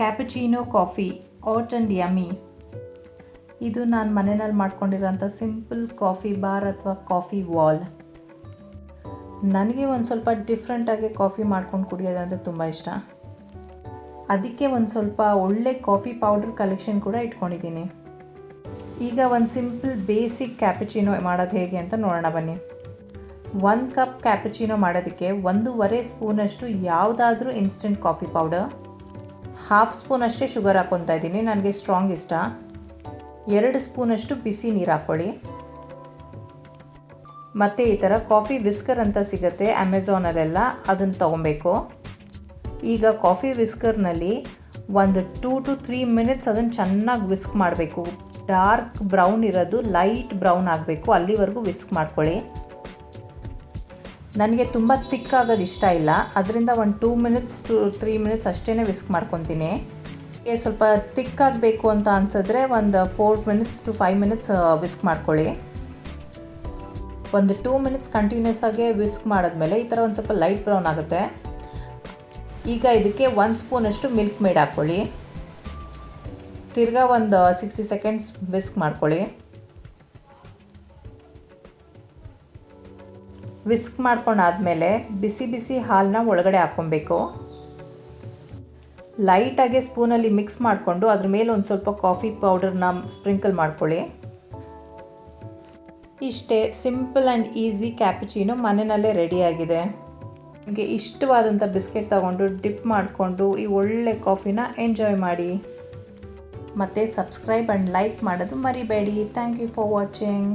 Cappuccino coffee hot and yummy ಇದು ನಾನು ಮನೆಯಲ್ಲಿ ಮಾಡ್ಕೊಂಡಿರೋಂಥ ಸಿಂಪಲ್ ಕಾಫಿ ಬಾರ್ ಅಥವಾ ಕಾಫಿ ವಾಲ್ ನನಗೆ ಒಂದು ಸ್ವಲ್ಪ ಡಿಫ್ರೆಂಟಾಗಿ ಕಾಫಿ ಮಾಡ್ಕೊಂಡು ಕುಡಿಯೋದಂದರೆ ತುಂಬ ಇಷ್ಟ. ಅದಕ್ಕೆ ಒಂದು ಸ್ವಲ್ಪ ಒಳ್ಳೆ ಕಾಫಿ ಪೌಡರ್ ಕಲೆಕ್ಷನ್ ಕೂಡ ಇಟ್ಕೊಂಡಿದ್ದೀನಿ. ಈಗ ಒಂದು ಸಿಂಪಲ್ ಬೇಸಿಕ್ ಕ್ಯಾಪುಚಿನೋ ಮಾಡೋದು ಹೇಗೆ ಅಂತ ನೋಡೋಣ ಬನ್ನಿ. ಒಂದು ಕಪ್ ಕ್ಯಾಪುಚಿನೋ ಮಾಡೋದಕ್ಕೆ ಒಂದೂವರೆ ಸ್ಪೂನಷ್ಟು ಯಾವುದಾದ್ರೂ instant coffee powder half spoon ಅಷ್ಟೇ ಶುಗರ್ ಹಾಕ್ಕೊತಾ ಇದ್ದೀನಿ. ನನಗೆ ಸ್ಟ್ರಾಂಗ್ ಇಷ್ಟ. ಎರಡು ಸ್ಪೂನಷ್ಟು ಬಿಸಿ ನೀರು ಹಾಕ್ಕೊಳ್ಳಿ. ಮತ್ತು ಈ ಥರ ಕಾಫಿ ವಿಸ್ಕರ್ ಅಂತ ಸಿಗುತ್ತೆ ಅಮೆಝಾನಲ್ಲೆಲ್ಲ ಅದನ್ನು ತೊಗೊಬೇಕು. ಈಗ ಕಾಫಿ ವಿಸ್ಕರ್ನಲ್ಲಿ ಒಂದು ಟೂ ಟು ತ್ರೀ ಮಿನಿಟ್ಸ್ ಅದನ್ನು ಚೆನ್ನಾಗಿ ವಿಸ್ಕ್ ಮಾಡಬೇಕು. ಡಾರ್ಕ್ ಬ್ರೌನ್ ಇರೋದು, ಲೈಟ್ ಬ್ರೌನ್ ಆಗಬೇಕು. ಅಲ್ಲಿವರೆಗೂ ವಿಸ್ಕ್ ಮಾಡ್ಕೊಳ್ಳಿ. ನನಗೆ ತುಂಬ ತಿಕ್ ಆಗೋದು ಇಷ್ಟ ಇಲ್ಲ. ಅದರಿಂದ ಒಂದು two minutes to three minutes ಅಷ್ಟೇ ವಿಸ್ಕ್ ಮಾಡ್ಕೊತೀನಿ. ಸ್ವಲ್ಪ ತಿಕ್ ಆಗಬೇಕು ಅಂತ ಅನ್ಸಿದ್ರೆ ಒಂದು four minutes to five minutes whisk ಮಾಡ್ಕೊಳ್ಳಿ. ಒಂದು ಟೂ ಮಿನಿಟ್ಸ್ ಕಂಟಿನ್ಯೂಸ್ ಆಗಿ ವಿಸ್ಕ್ ಮಾಡಿದ್ಮೇಲೆ ಈ ಥರ ಒಂದು ಸ್ವಲ್ಪ ಲೈಟ್ ಬ್ರೌನ್ ಆಗುತ್ತೆ. ಈಗ ಇದಕ್ಕೆ ಒಂದು ಸ್ಪೂನಷ್ಟು ಮಿಲ್ಕ್ ಮೇಡ್ ಹಾಕ್ಕೊಳ್ಳಿ ತಿರ್ಗಾ ಒಂದು ಸಿಕ್ಸ್ಟಿ ಸೆಕೆಂಡ್ಸ್ ವಿಸ್ಕ್ ಮಾಡ್ಕೊಳ್ಳಿ. ವಿಸ್ಕ್ ಮಾಡ್ಕೊಂಡಾದಮೇಲೆ ಬಿಸಿ ಬಿಸಿ ಹಾಲನ್ನ ಒಳಗಡೆ ಹಾಕ್ಕೊಬೇಕು. ಲೈಟಾಗಿ ಸ್ಪೂನಲ್ಲಿ ಮಿಕ್ಸ್ ಮಾಡಿಕೊಂಡು ಅದ್ರ ಮೇಲೆ ಒಂದು ಸ್ವಲ್ಪ ಕಾಫಿ ಪೌಡರ್ನ ಸ್ಪ್ರಿಂಕಲ್ ಮಾಡ್ಕೊಳ್ಳಿ. ಇಷ್ಟೇ ಸಿಂಪಲ್ ಆ್ಯಂಡ್ ಈಸಿ ಕ್ಯಾಪುಚಿನೋ ಮನೆಯಲ್ಲೇ ರೆಡಿಯಾಗಿದೆ ನಿಮಗೆ ಇಷ್ಟವಾದಂಥ ಬಿಸ್ಕೆಟ್ ತಗೊಂಡು ಡಿಪ್ ಮಾಡಿಕೊಂಡು ಈ ಒಳ್ಳೆ ಕಾಫಿನ ಎಂಜಾಯ್ ಮಾಡಿ. ಮತ್ತು ಸಬ್ಸ್ಕ್ರೈಬ್ ಆ್ಯಂಡ್ ಲೈಕ್ ಮಾಡೋದು ಮರಿಬೇಡಿ. Thank you for watching.